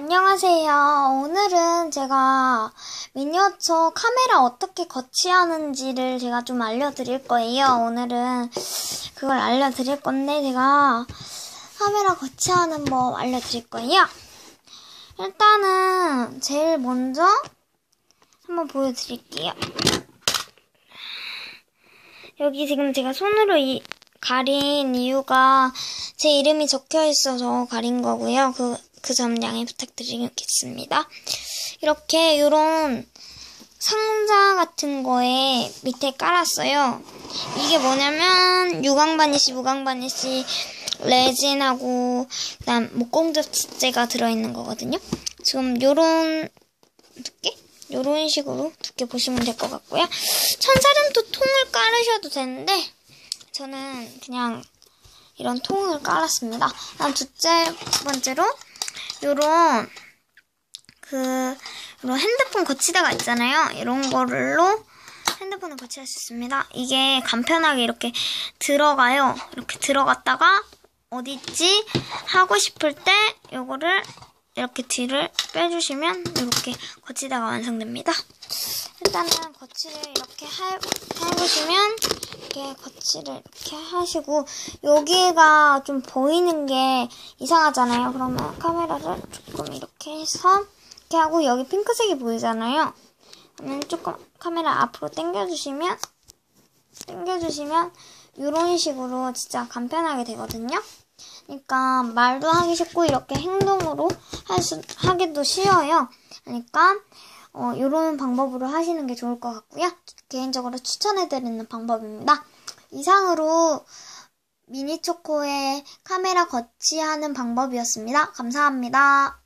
안녕하세요. 오늘은 제가 미니어처 카메라 어떻게 거치하는지를 제가 좀 알려드릴 거예요. 오늘은 그걸 알려드릴 건데 제가 카메라 거치하는 법 알려드릴 거예요. 일단은 제일 먼저 한번 보여드릴게요. 여기 지금 제가 손으로 이, 가린 이유가 제 이름이 적혀 있어서 가린 거고요. 그, 그 점 양해 부탁드리겠습니다. 이렇게 요런 상자 같은 거에 밑에 깔았어요. 이게 뭐냐면 유광바니시, 무광바니시, 레진하고 그다음 목공접지제가 들어있는 거거든요. 지금 요런 두께? 요런 식으로 두께 보시면 될 것 같고요. 천사름도 통을 깔으셔도 되는데 저는 그냥 이런 통을 깔았습니다. 다음 둘째 번째로 요런 그 이런 핸드폰 거치대가 있잖아요. 이런 거를로 핸드폰을 거치할 수 있습니다. 이게 간편하게 이렇게 들어가요. 이렇게 들어갔다가 어디 있지 하고 싶을 때 요거를 이렇게 뒤를 빼주시면 이렇게 거치대가 완성됩니다. 일단은 거치를 이렇게 해, 해보시면 이렇게 거치를 이렇게 하시고 여기가 좀 보이는 게 이상하잖아요. 그러면 카메라를 조금 이렇게 해서 이렇게 하고 여기 핑크색이 보이잖아요. 그러면 조금 카메라 앞으로 당겨주시면 당겨주시면 이런 식으로 진짜 간편하게 되거든요. 그러니까 말도 하기 쉽고 이렇게 행동으로 할 수, 하기도 쉬워요. 그러니까 어, 이런 방법으로 하시는 게 좋을 것 같고요. 개인적으로 추천해드리는 방법입니다. 이상으로 미니초코의 카메라 거치하는 방법이었습니다. 감사합니다.